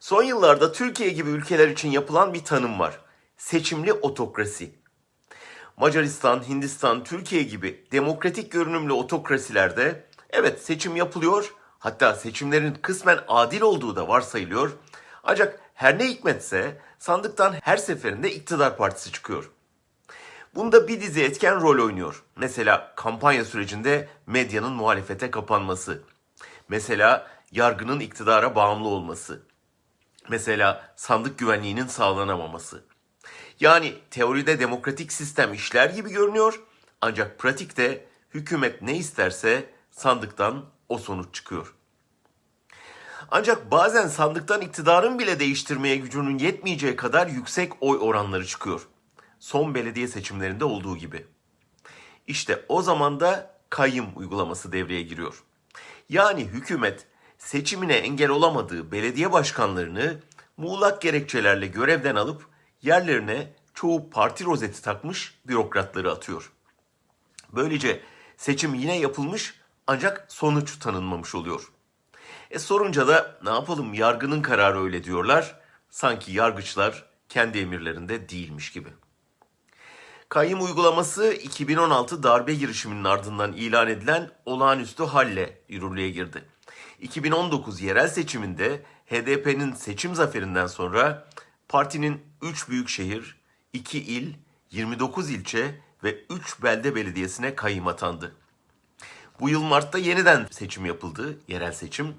Son yıllarda Türkiye gibi ülkeler için yapılan bir tanım var. Seçimli otokrasi. Macaristan, Hindistan, Türkiye gibi demokratik görünümlü otokrasilerde evet seçim yapılıyor. Hatta seçimlerin kısmen adil olduğu da varsayılıyor. Ancak her ne hikmetse sandıktan her seferinde iktidar partisi çıkıyor. Bunda bir dizi etken rol oynuyor. Mesela kampanya sürecinde medyanın muhalefete kapanması. Mesela yargının iktidara bağımlı olması. Mesela sandık güvenliğinin sağlanamaması. Yani teoride demokratik sistem işler gibi görünüyor ancak pratikte hükümet ne isterse sandıktan o sonuç çıkıyor. Ancak bazen sandıktan iktidarın bile değiştirmeye gücünün yetmeyeceği kadar yüksek oy oranları çıkıyor. Son belediye seçimlerinde olduğu gibi. İşte o zaman da kayyım uygulaması devreye giriyor. Yani hükümet seçimine engel olamadığı belediye başkanlarını muğlak gerekçelerle görevden alıp yerlerine çoğu parti rozeti takmış bürokratları atıyor. Böylece seçim yine yapılmış ancak sonuç tanınmamış oluyor. E sorunca da ne yapalım yargının kararı öyle diyorlar. Sanki yargıçlar kendi emirlerinde değilmiş gibi. Kayyım uygulaması 2016 darbe girişiminin ardından ilan edilen olağanüstü halle yürürlüğe girdi. 2019 yerel seçiminde HDP'nin seçim zaferinden sonra partinin 3 büyük şehir, 2 il, 29 ilçe ve 3 belde belediyesine kayyım atandı. Bu yıl Mart'ta yeniden seçim yapıldı, yerel seçim.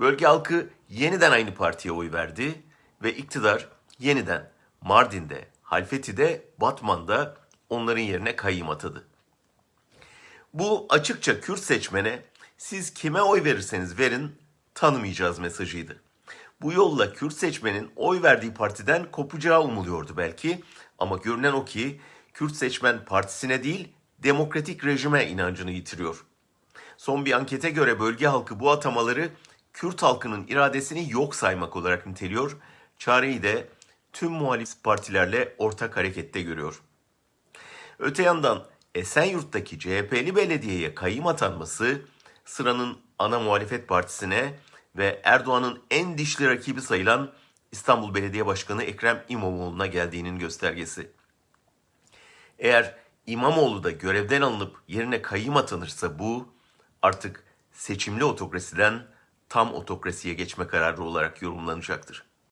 Bölge halkı yeniden aynı partiye oy verdi ve iktidar yeniden Mardin'de, Halfeti'de, Batman'da onların yerine kayyım atadı. Bu açıkça Kürt seçmene siz kime oy verirseniz verin tanımayacağız mesajıydı. Bu yolla Kürt seçmenin oy verdiği partiden kopacağı umuluyordu belki ama görünen o ki Kürt seçmen partisine değil demokratik rejime inancını yitiriyor. Son bir ankete göre bölge halkı bu atamaları Kürt halkının iradesini yok saymak olarak niteliyor. Çareyi de tüm muhalif partilerle ortak harekette görüyor. Öte yandan Esenyurt'taki CHP'li belediyeye kayyım atanması sıranın ana muhalefet partisine ve Erdoğan'ın en dişli rakibi sayılan İstanbul Belediye Başkanı Ekrem İmamoğlu'na geldiğinin göstergesi. Eğer İmamoğlu da görevden alınıp yerine kayyım atanırsa bu artık seçimli otokrasiden tam otokrasiye geçme kararı olarak yorumlanacaktır.